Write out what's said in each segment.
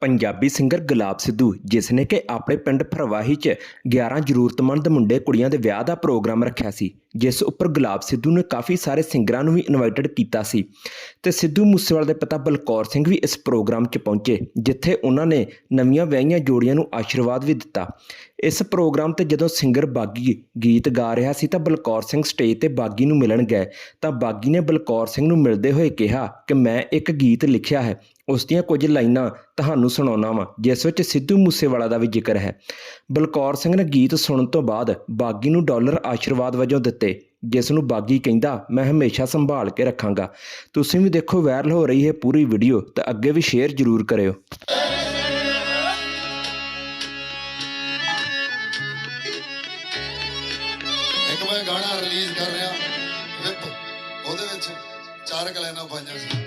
Punjabi singer ਗੁਲਾਬ ਸਿੱਧੂ, ਜਿਸ ਨੇ ਕਿ ਆਪਣੇ ਪਿੰਡ ਫਰਵਾਹੀ 'ਚ 11 ਜ਼ਰੂਰਤਮੰਦ ਮੁੰਡੇ ਕੁੜੀਆਂ ਦੇ ਵਿਆਹ ਦਾ ਪ੍ਰੋਗਰਾਮ ਰੱਖਿਆ ਸੀ। ਜਿਸ ਉੱਪਰ ਗੁਲਾਬ ਸਿੱਧੂ ਨੇ ਕਾਫੀ ਸਾਰੇ ਸਿੰਗਰਾਂ ਨੂੰ ਵੀ ਇਨਵਾਈਟਡ ਕੀਤਾ ਸੀ। ਤੇ ਸਿੱਧੂ ਮੂਸੇਵਾਲੇ ਦੇ ਪਿਤਾ ਬਲਕੌਰ ਸਿੰਘ ਵੀ ਇਸ ਪ੍ਰੋਗਰਾਮ 'ਚ ਪਹੁੰਚੇ, ਜਿੱਥੇ ਉਹਨਾਂ ਨੇ ਨਵੀਆਂ ਵਿਆਹੀਆਂ ਜੋੜੀਆਂ ਨੂੰ ਆਸ਼ੀਰਵਾਦ ਵੀ ਦਿੱਤਾ। ਇਸ ਪ੍ਰੋਗਰਾਮ ਤੇ ਜਦੋਂ ਸਿੰਗਰ ਬਾਗੀ ਗੀਤ ਗਾ ਰਿਹਾ ਸੀ ਤਾਂ ਬਲਕੌਰ ਸਿੰਘ ਸਟੇਜ ਤੇ ਬਾਗੀ ਨੂੰ ਮਿਲਣ ਗਏ। ਤਾਂ ਬਾਗੀ ਨੇ ਬਲਕੌਰ ਸਿੰਘ ਨੂੰ ਮਿਲਦੇ ਹੋਏ ਕਿਹਾ ਕਿ ਮੈਂ ਇੱਕ ਗੀਤ ਲਿਖਿਆ ਹੈ। ਉਸ ਦੀਆਂ ਕੁਝ ਲਾਈਨਾਂ ਤੁਹਾਨੂੰ ਸੁਣਾਉਣਾ ਵਾਂ, ਜਿਸ ਵਿੱਚ ਸਿੱਧੂ ਮੂਸੇਵਾਲਾ ਦਾ ਵੀ ਜ਼ਿਕਰ ਹੈ। ਬਲਕੌਰ ਸਿੰਘ ਨੇ ਗੀਤ ਸੁਣਨ ਤੋਂ ਬਾਅਦ ਬਾਗੀ ਨੂੰ ਡਾਲਰ ਆਸ਼ੀਰਵਾਦ ਵਜੋਂ ਦਿੱਤੇ। ਜਿਸ ਨੂੰ ਬਾਗੀ ਕਹਿੰਦਾ, ਮੈਂ ਹਮੇਸ਼ਾ ਸੰਭਾਲ ਕੇ ਰੱਖਾਂਗਾ। ਤੁਸੀਂ ਵੀ ਦੇਖੋ ਵਾਇਰਲ ਹੋ ਰਹੀ ਹੈ ਪੂਰੀ ਵੀਡੀਓ ਤਾਂ ਅੱਗੇ ਵੀ ਸ਼ੇਅਰ ਜ਼ਰੂਰ ਕਰਿਓ। ਇੱਕ ਮੈਂ ਗਾਣਾ ਰਿਲੀਜ਼ ਕਰ ਰਿਹਾ ਉਹਦੇ ਵਿੱਚ ਚਾਰ ਕੁ ਪਾਈਆਂ ਸੀ।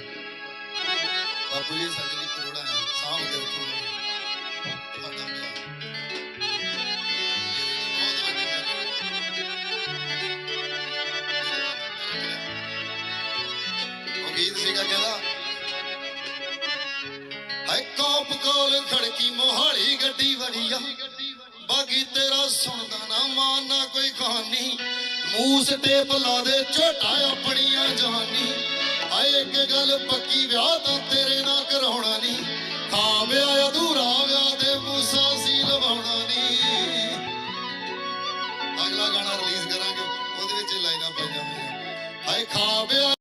ਬਾਪੂ ਜੀ, ਸਾਡੇ ਗੀਤ ਸੀਗਾ ਕਹਿੰਦਾ। ਹਾਏ ਕੋਪ ਕੋਲ ਖੜਕੀ ਮੋਹਾਲੀ ਗੱਡੀ ਵੜੀਆ ਬਾਗੀ ਤੇਰਾ ਸੁਣਦਾ ਨਾ ਮਾਨ, ਨਾ ਕੋਈ ਕਹਾਣੀ। ਮੂਸ ਟੇਪ ਲਾ ਦੇ ਝੋਟਾ ਆਪਣੀਆਂ ਜਵਾਨੀ। ਆਏ ਇੱਕ ਗੱਲ ਪੱਕੀ, ਵਿਆਹ ਤਾਂ ਤੇਰੇ ਨਾਲ ਕਰਾਉਣਾ ਨਹੀਂ ਖਾ ਵਿਆਹ ਅਧੂਰਾ ਵਿਆਹ ਤੇ ਮੂਸਾ ਸੀ ਲਵਾਉਣਾ ਨਹੀਂ ਅਗਲਾ ਗਾਣਾ ਰਿਲੀਜ਼ ਕਰਾਂਗੇ, ਉਹਦੇ ਵਿੱਚ ਲਾਈਨਾਂ ਪਾਈਆਂ ਹੋਈਆਂ। ਹਾਏ ਖਾ ਵਿਆਹ